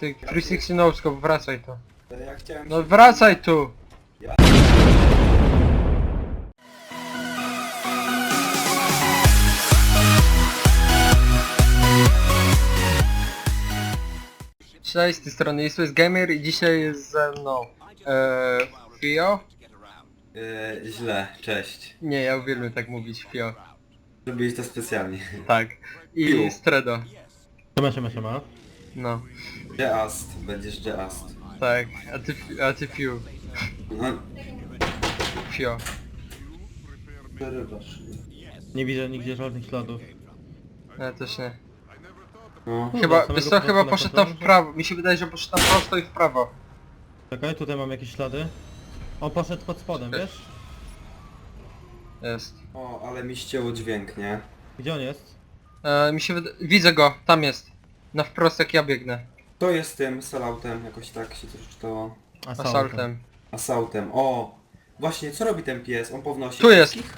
ty 360 no scope, wracaj tu. Ja chciałem No wracaj tu! Ja- Cześć, z tej strony jest Gamer i dzisiaj jest ze mną e, Fio? E, źle, cześć. Nie, ja uwielbiam tak mówić, Fio. Zrobiłeś to specjalnie. Tak. I Fiu. Stredo. Siema, siema, siema. No, Jeast, będziesz Jeast. tak. A ty, a ty Fiu. No, Fio. przerywasz. Nie widzę nigdzie żadnych śladów. Ja też nie. No. Chyba, samego wiesz co, chyba na poszedł tam w kontrolę? prawo. Mi się wydaje, że poszedł tam prosto i w prawo. Czekaj, tutaj mam jakieś ślady. On poszedł pod spodem, wiesz? Jest. O, ale mi ścięło dźwięk, nie? Gdzie on jest? E, mi się wyda... Widzę go, tam jest. Na wprost jak ja biegnę. To jest tym salautem, jakoś tak się to czytało. Assaultem. Assaultem. O! Właśnie, co robi ten pies? On pownosi Tu jest. wszystkich?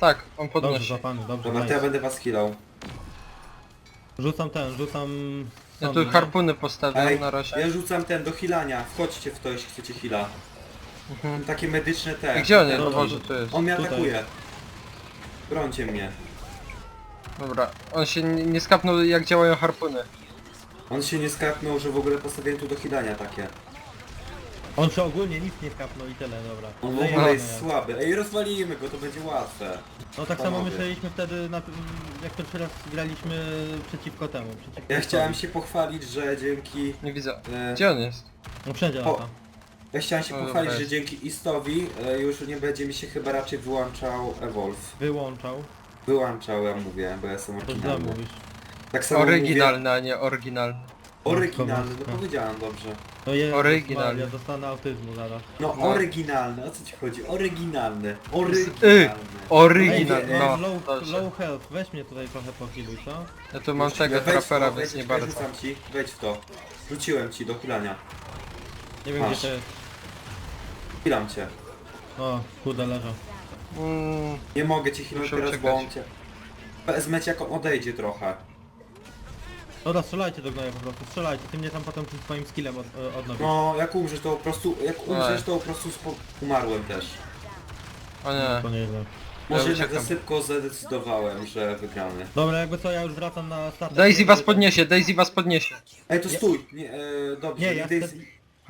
Tak, on Dobrze, podnosi. złapany, dobrze, Dobra, to ja nice. będę was healał. Rzucam ten, rzucam... Ja sondę, tu harpuny postawiam Ej, na razie. ja rzucam ten do healania. Wchodźcie w to, jeśli chcecie heala. Mhm. Takie medyczne te. I gdzie on jest? Dobra, Boże, tu jest. On mnie Tutaj. atakuje. Brońcie mnie. Dobra, on się nie, nie skapnął jak działają harpuny. On się nie skapnął, że w ogóle postawiłem tu do healania takie. On się ogólnie nic nie skapnął i tyle, dobra. On w Lejemy, ogóle jest słaby. Ej, rozwalimy go, to będzie łatwe. No tak samo Panowie. myśleliśmy wtedy, na, tym, jak pierwszy raz graliśmy przeciwko temu. Przeciwko Ja chciałem się pochwalić, że dzięki... Nie widzę. E, Gdzie on jest? No wszędzie O. lata. ja chciałem się No, pochwalić, dobra że dzięki Istowi e, już nie będzie mi się chyba raczej wyłączał Evolve. Wyłączał. Wyłączał, ja mówię, bo ja jestem To źle oryginalny. mówisz. Tak samo Mówię, Oryginalny, a nie oryginalny. oryginalny, no No. powiedziałem dobrze. Jest Oryginalny. Ja dostanę autyzmu zaraz. No, No. oryginalny, o co ci chodzi? Oryginalny. Y, Oryginalny. Oryginal, Ej, no. low, dobrze. low health, weź mnie tutaj trochę pochiluj, co? Ja tu mam Wejdź tego w trapera, to, więc wejdź- nie weź, bardzo. Rzucam ci, wejdź w to. Rzuciłem ci do hilania. Nie wiem Masz. gdzie to jest. Hilam cię. O, kurde leżę. Mm, Nie mogę cię hilnąć Muszę teraz, bo on uciekać. cię... Wezmę cię jak on odejdzie trochę. Dobra, strzelajcie do gnoja po prostu, strzelajcie. Ty mnie tam potem tym swoim skillem od, e, odnowisz. No, jak umrzesz to po prostu, jak umrzesz to po prostu spo... umarłem też. o nie. To nieźle. Może jednak uciekam. za szybko zadecydowałem, że wygramy. Dobra, jakby co, ja już wracam na start. Daisy was podniesie, Daisy was podniesie. Ej, to stój! Nie, e, dobrze, Nie, ja, Daisy- spe...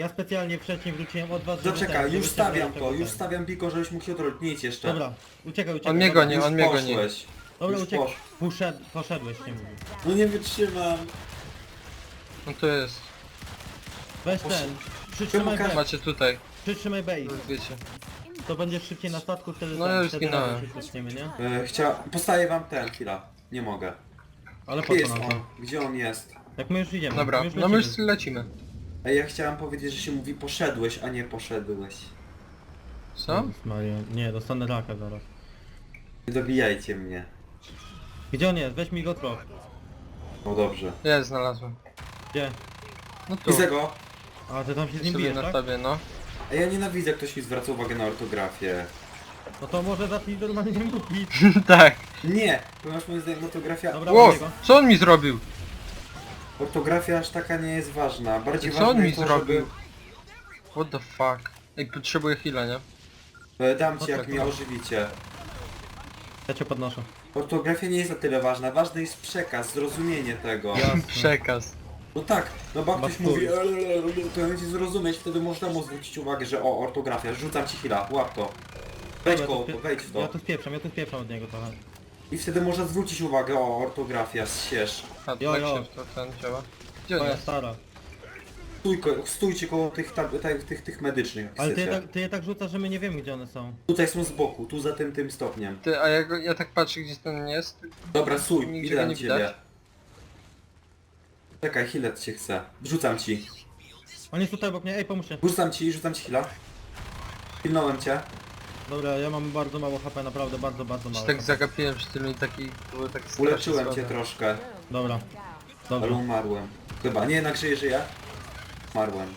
ja specjalnie wcześniej wróciłem od was, żeby Zaczekaj, ten, już żeby stawiam to, już stawiam Biko, żebyś mógł się odrodzić. Nie idź jeszcze. Dobra, uciekaj, uciekaj. On mnie dobra. goni, już on mnie goni. poszłeś. Dobra, już uciekaj. posz- Poszedł, poszedłeś, nie mówię. No nie wytrzymam. No tu jest. Weź ten, przytrzymaj Czemu base, Macie tutaj, przytrzymaj base. wiecie. To będzie szybciej na statku, wtedy No ten, ja już wtedy zginąłem. razem się zaczniemy, nie? E, chcia... Postaję wam ten, chwila. Nie mogę. Ale po Gdzie co jest nam on? to? Gdzie on jest? Jak my już idziemy, Dobra, my już no my już lecimy. Ej, ja chciałem powiedzieć, że się mówi poszedłeś, a nie poszedłeś. Co? Jezus Maria, nie, dostanę raka zaraz. Nie dobijajcie mnie. Gdzie on jest? Weź mi go trop. No dobrze. Ja znalazłem. Gdzie? No tu. Widzę go. A ty tam się z nim Sobie bijesz, na tak? tabie, no. Ej, ja nienawidzę, jak ktoś mi zwraca uwagę na ortografię. No to może zacznij normalnie mówić. tak. Nie! Ponieważ moim zdaniem ortografia... Dobra, Ło, co on mi zrobił? Ortografia aż taka nie jest ważna. Bardziej Co ważne on mi jest to, zrobił? Żeby... What the fuck? Ej, potrzebuję heala, nie? E, Dam ci, No jak tak, mnie no. ożywicie. Ja cię podnoszę. Ortografia nie jest na tyle ważna. Ważny jest przekaz, zrozumienie tego. Jasne. Przekaz. No tak, no bo jak ktoś mówi, full. "Elelele", to będzie zrozumieć, wtedy można mu zwrócić uwagę, że o, ortografia, rzucam ci chwila, łap to. Wejdź Dobra, koło to, wejdź w Ja to. tu spieprzam, ja tu spieprzam od niego trochę. I wtedy można zwrócić uwagę, o, ortografia, sież. A Jo, tak jo. się to ten działa. Gdzie on jest? stara. Stój, ko- stójcie koło tych, tam, tych, tych, tych medycznych, jak Ale ty je, chcecie. tak, ty je tak rzucasz, że my nie wiemy gdzie one są. Tutaj są z boku, tu za tym, tym stopniem. Ty, a ja, go, ja tak patrzę gdzie ten jest. Dobra, stój, Nigdzie idę go na nie ciebie. widać. Czekaj, hilet cię chce. Rzucam ci. On jest tutaj obok mnie, ej pomóżcie. Rzucam ci, rzucam ci hila. Pilnąłem cię. Dobra, ja mam bardzo mało HP, naprawdę bardzo, bardzo Się mało. tak HP. zagapiłem przy tym i taki... Było tak strasznie Uleczyłem cię słabe. troszkę, Dobra. ale Dobra. umarłem. Chyba, nie, jednak żyję, żyję. Umarłem.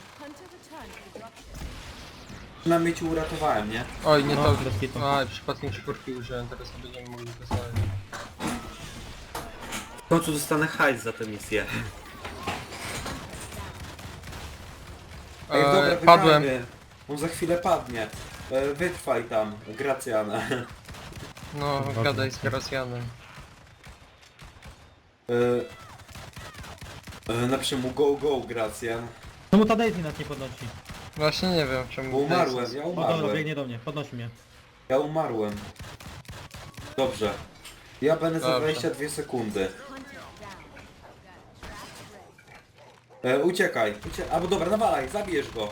Przynajmniej ci uratowałem, nie? Oj, nie No, to... bez kitu. Oj, przypadkiem czwórki użyłem, teraz nie będziemy mogli to znaleźć. końcu dostanę hajs za tę misję. Ej, dobra, padłem. wygramy. On za chwilę padnie. E, Wytrwaj tam, Gracjan. No, Dobra. gadaj z Grosjanem. E, e, Napiszę mu go go Gracjan. Czemu ta Daisy nas nie podnosi? Właśnie nie wiem czemu... Bo umarłem, ja O dobra, umarłem. biegnie do mnie, podnosi mnie. Ja umarłem. Dobrze. Ja będę za Dobrze. 22 sekundy. E, uciekaj, uciekaj. Albo dobra, nawalaj, zabijesz go.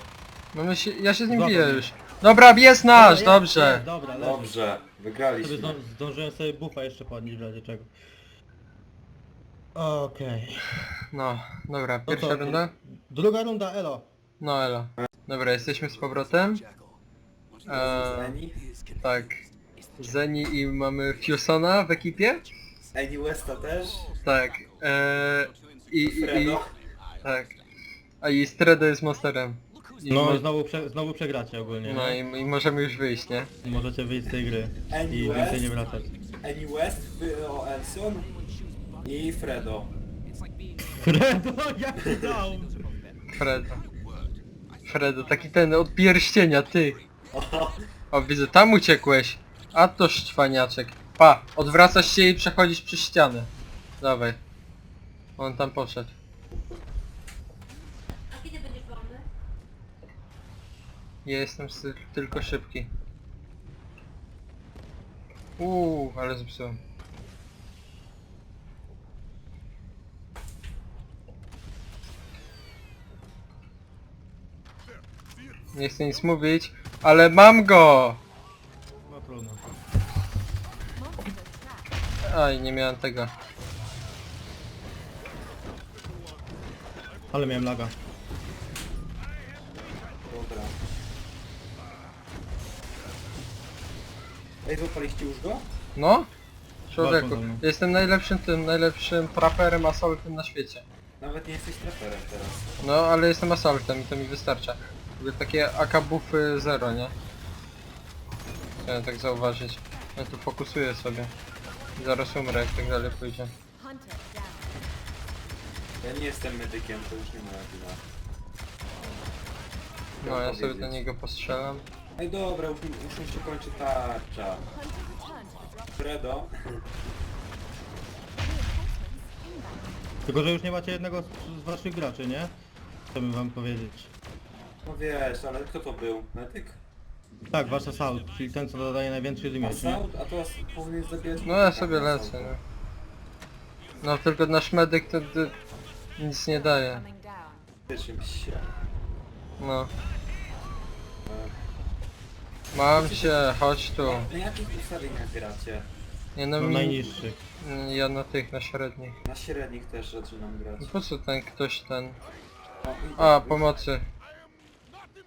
No my się, ja się z nim Dobra. biję już. Dobra, jest nasz, Dobra, dobrze. jest, Dobra, leży. Dobrze, Sobie wygraliśmy. zdą, zdążyłem sobie bufa jeszcze podnieść w razie czego. Okej. No, dobra, No pierwsza to- runda? Druga runda, elo. No elo. Dobra, jesteśmy z powrotem. Eee, Eni? tak. Zeni i mamy Fusona w ekipie? Eni Westa też? Tak. Eee, i, i, i, Fredo? tak. A i Stredo jest monsterem. I No mo- znowu, prze, znowu przegracie ogólnie. no i, i możemy już wyjść, nie? Możecie wyjść z tej gry Any i West? więcej nie wracać. Eni West, Phil Elson i Fredo. Fredo, jaki down! Fredo. Fredo, taki ten od pierścienia, ty. O, widzę, tam uciekłeś. A to szczwaniaczek. Pa, odwracasz się i przechodzisz przez ścianę. Dawaj. On tam poszedł. A kiedy będziesz wolny? Ja jestem sy- tylko szybki. Uuu, ale zepsułem. Nie chcę nic mówić, ale mam go! No trudno. Aj, nie miałem tego. Ale miałem laga. Ej, złapaliście już go? No? Człowieku, mną. jestem najlepszym tym, najlepszym traperem assaultem na świecie. Nawet nie jesteś traperem teraz. No, ale jestem assaultem i to mi wystarcza. Jakby takie AK buffy zero, nie? Chciałem tak zauważyć. Ja tu fokusuję sobie. Zaraz umrę, jak tak dalej pójdzie. Hunter down. Ja nie jestem medykiem, to już nie moja wina. No, ja sobie do niego postrzelam. Ej, dobra, już, mi- już mi się kończy tarcza. Fredo? Tylko, że już nie macie jednego z, z waszych graczy, nie? Chcemy wam powiedzieć. No wiesz, ale kto to był? Medyk? Tak, wasz assault, czyli ten co dodaje największy damage, nie? Assault? A to as- powinien zabijać... No ja sobie lecę, no. No tylko nasz medyk to, nic nie daje. Cieszymy się. No. Mam cię, chodź tu. Na jakich ustawieniach gracie? Nie no No mi... najniższych. Ja na tych, na średnich. Na średnich też zaczynam grać. No po co ten ktoś ten... O. A, pomocy.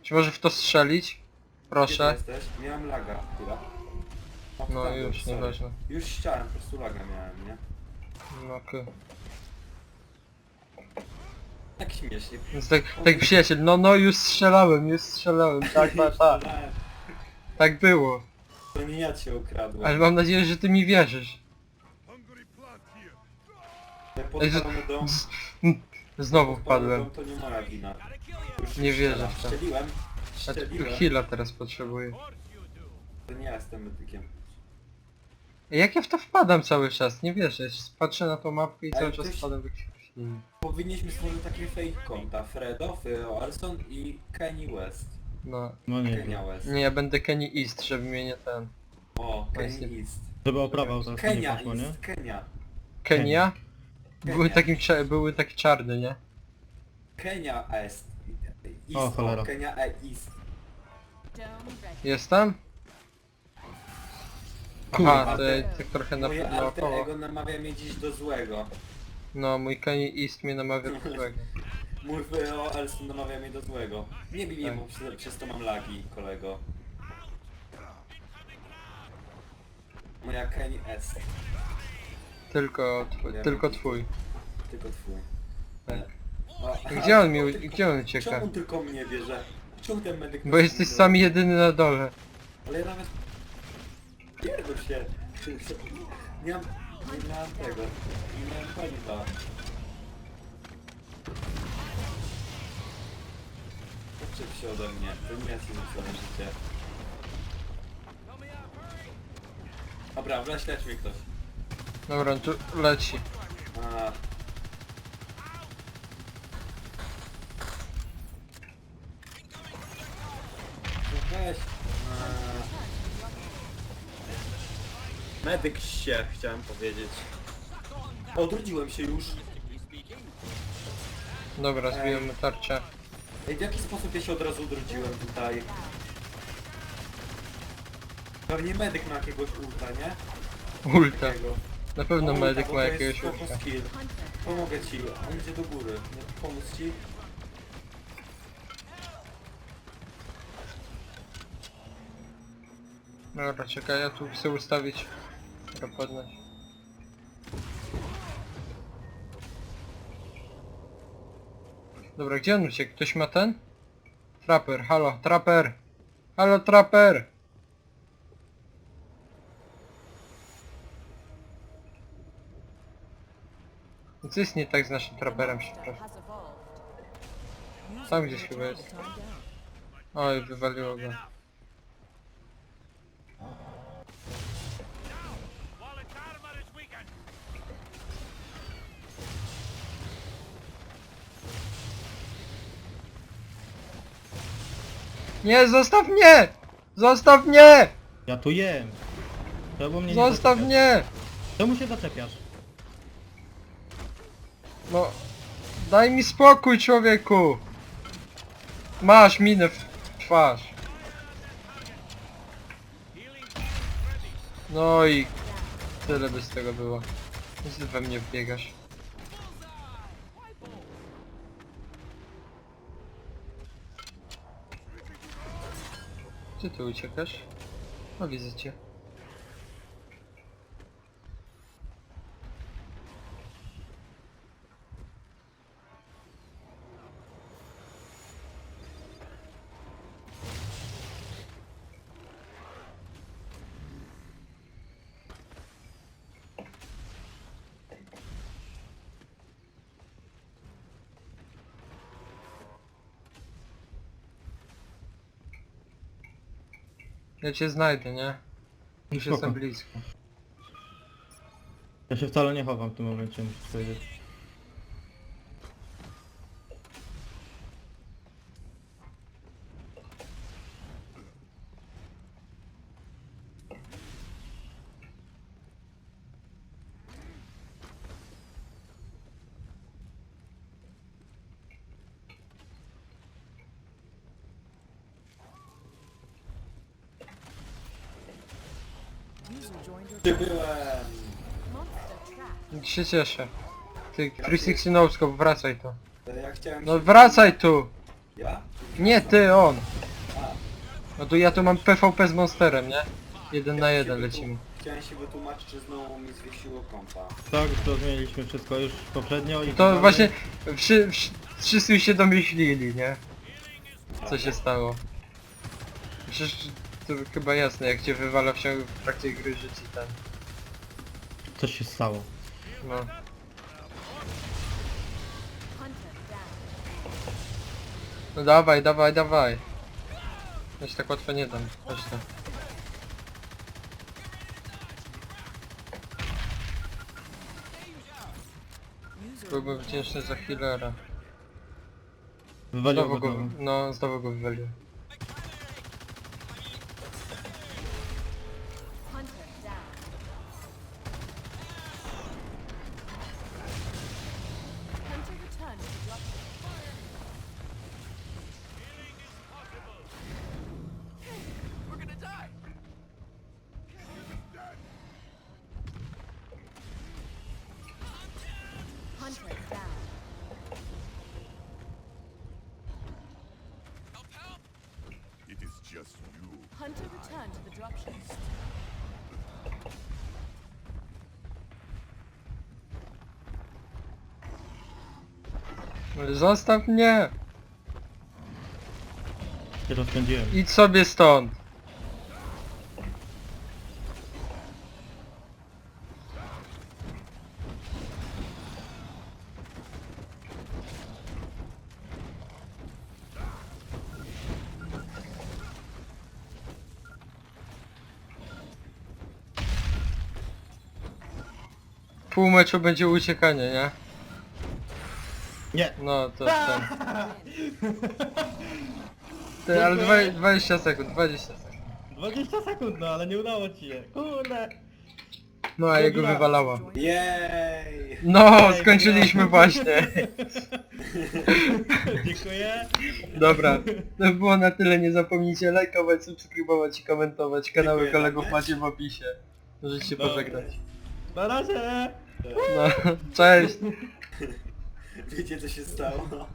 Czy może w to strzelić? Gdzie ty Proszę. jesteś? Miałem laga, chwila. O, No już, sorry. nieważne. Już chciałem, po prostu laga miałem, nie? No okej. Tak śmiesznie. Więc tak, tak przyjaciel, no no już strzelałem, już strzelałem, tak, tak, tak. Tak było. To nie ja cię ukradłem. Ale mam nadzieję, że ty mi wierzysz. Jak podpalony dom, Znowu podpalony wpadłem. dom to nie moja wina. Już Nie wierzę w to. Strzeliłem. A tu Strzeliłem. heala teraz potrzebuję. To nie ja jestem medykiem. Jak ja w to wpadam cały czas? Nie wierzę. Patrzę na tą mapkę i Ale cały czas ktoś- wpadam w jakieś. Powinniśmy stworzyć takie fake konta. Fredo, Olson i Kanye West. No. No nie Kenya wiem. West. Nie, ja będę Kenny East, żeby mnie nie ten... O, Właśnie. Kanye East. Żeby oprawa teraz nie Kenia poszło, nie? East, Kenia. Kenia? Były, Kenia. takim, cza- były taki czarny, nie? Kenia East. East. O, cholera. Kenia E East. Dome ready. Jest tam? Kurwa. Aha, to ja tak trochę na, Moje alter naokoło. ego namawia mnie dziś do złego. No, mój Kenny East mnie namawia do złego. Mój Phil Olson namawia mnie do złego. Nie bij mnie, Tak. bo przez, przez to mam lagi, kolego. Moja Kenny East. Tylko twój, tylko twój. Tylko twój. Tak. O, Gdzie on mi, tylko- gdzie on ucieka? Czemu tylko mnie bierze? Czemu ten medyk... Bo jesteś sam sam jedyny na dole. Ale ja nawet... Pierdol się. Nie mam Nie miałem tego. Nie miałem paliwa. Odczep się ode mnie. Nie jest całe życie. Dobra, weź leć mi ktoś. Dobra, tu leci. A. No Weź. A. Medyk się, chciałem powiedzieć. Odrodziłem się już. Dobra, zbijemy tarczę. Ej, w jaki sposób ja się od razu odrodziłem tutaj? Pewnie medyk ma jakiegoś ulta, nie? Ulta. Takiego. Na pewno medyk bo ma to jest jakiegoś spoko ulta. skill. Pomogę ci, on idzie do góry. Nie pomóc ci? Dobra, czekaj, ja tu chcę ustawić. Dobra, podnieść. Dobra, gdzie on uciekł? Ktoś ma ten? Trapper, halo, trapper! Halo, trapper! Co jest nie tak z naszym trapperem, Monster przepraszam? Tam gdzieś chyba jest. Oj, wywaliło go. Nie, zostaw mnie! Zostaw mnie! Ja tu jem. Czemu mnie nie Zostaw zaczepiasz? mnie! Czemu się zaczepiasz? No, daj mi spokój, człowieku! Masz minę w twarz. No i tyle by z tego było. Nic we mnie wbiegasz. Ty uciekasz? O, widzę cię. Ja cię znajdę, nie? Już Spoko. jestem blisko. Ja się wcale nie chowam w tym momencie, muszę powiedzieć. Przybyłem! Monster trap. się cieszę. Ty, 360 Noscope, wracaj tu. Ja chciałem No się... wracaj tu! Ja? Nie ty, on! No to ja tu mam PvP z Monsterem, nie? Jeden na jeden lecimy. Chciałem się wytłumaczyć, czy znowu mi zwiesiło kompa. Tak, to zmieniliśmy wszystko już poprzednio i... To właśnie wszy, wszy, wszyscy się domyślili, nie? Co się stało. Przecież to chyba jasne, jak cię wywala w ciągu w trakcie gry, że ci ten... Coś się stało. No. No dawaj, dawaj, dawaj. Ja się tak łatwo nie dam. Chodź tam. Byłbym wdzięczny za healera. Wywaliło Znowu go go, no znowu go wywaliłem. Hunter returned to the dropship. Zostaw mnie! Się rozpędziłem. Idź sobie stąd! Meczu będzie uciekanie, nie? Nie. No to ten. Ty, ale dwa- 20 sekund, 20 sekund. 20 sekund, no ale nie udało ci się. Kurde. No a jego Dobra. wywalała. Jej! No, skończyliśmy właśnie. Dziękuję. Dobra, to było na tyle. Nie zapomnijcie lajkować, subskrybować i komentować. Kanały Dziękuję kolegów macie w opisie. Możecie się Dobra. pożegnać. Na razie. No, cześć! Wiecie co się stało?